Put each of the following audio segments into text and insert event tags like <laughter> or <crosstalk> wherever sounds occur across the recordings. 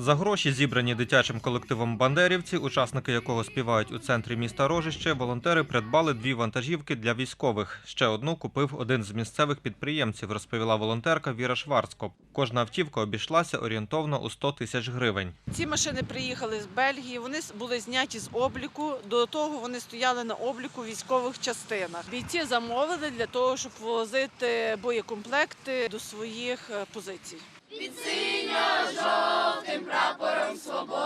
За гроші, зібрані дитячим колективом бандерівці, учасники якого співають у центрі міста Рожище, волонтери придбали дві вантажівки для військових. Ще одну купив один з місцевих підприємців, розповіла волонтерка Віра Шварцко. Кожна автівка обійшлася орієнтовно у 100 тисяч гривень. Ці машини приїхали з Бельгії. Вони були зняті з обліку. До того вони стояли на обліку в військових частинах. Бійці замовили для того, щоб возити боєкомплекти до своїх е, позицій.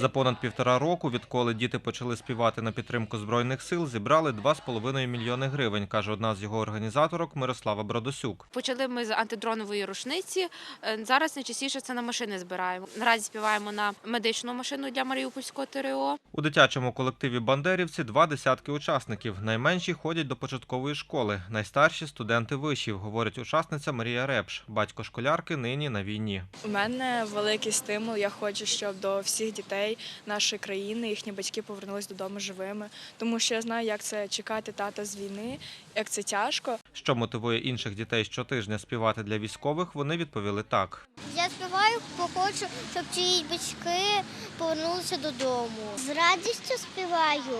За понад півтора року, відколи діти почали співати на підтримку збройних сил, зібрали 2,5 мільйони гривень, каже одна з його організаторок Мирослава Бродосюк. Почали ми з антидронової рушниці. Е, Зараз найчастіше це на машини збираємо. Наразі співаємо на медичну машину для Маріупольського ТРО. У дитячому колективі бандерівці два десятки учасників. Найменші ходять до початкової школи, найстарші студенти вишів, говорить учасниця Марія Репш. Батько школярки нині на війні. У мене великий стимул. Я хочу, щоб до всіх дітей нашої країни їхні батьки повернулись додому живими, тому що я знаю, як це чекати тата з війни, як це тяжко. Що мотивує інших дітей щотижня співати для військових, вони відповіли так. Я співаю, бо хочу, щоб чиїсь батьки повернулися додому. З радістю співаю,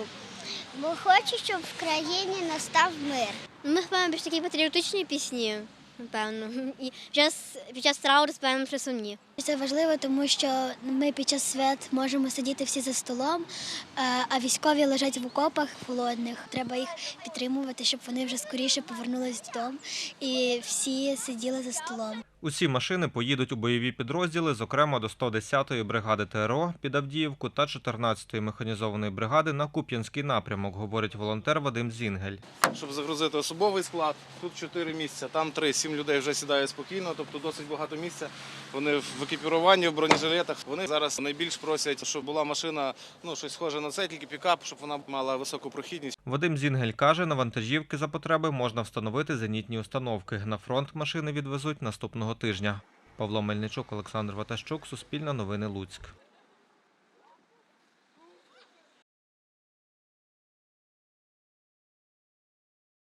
бо хочу, щоб в країні настав мир. Ми співаємо більш такі патріотичні пісні, напевно. <laughs> І час, під час трауру співаємо вже сумні. Це важливо, тому що ми під час свят можемо сидіти всі за столом, е, а військові лежать в окопах холодних. Треба їх підтримувати, щоб вони вже скоріше повернулись додому і всі сиділи за столом. Усі машини поїдуть у бойові підрозділи, зокрема до 110-ї бригади ТРО під Авдіївку та 14-ї механізованої бригади на Куп'янський напрямок, говорить волонтер Вадим Зінгель. щоб загрузити особовий склад. Тут 4 місця, там 3, 7 людей вже сідає спокійно, тобто досить багато місця. Вони в екіпіруванні, в бронежилетах. Вони зараз найбільш просять, щоб була машина, ну щось схоже на це, тільки пікап, щоб вона мала високу прохідність. Вадим Зінгель каже, на вантажівки за потреби можна встановити зенітні установки. На фронт машини відвезуть наступного тижня. Павло Мельничук, Олександр Ватащук, Суспільне новини Луцьк.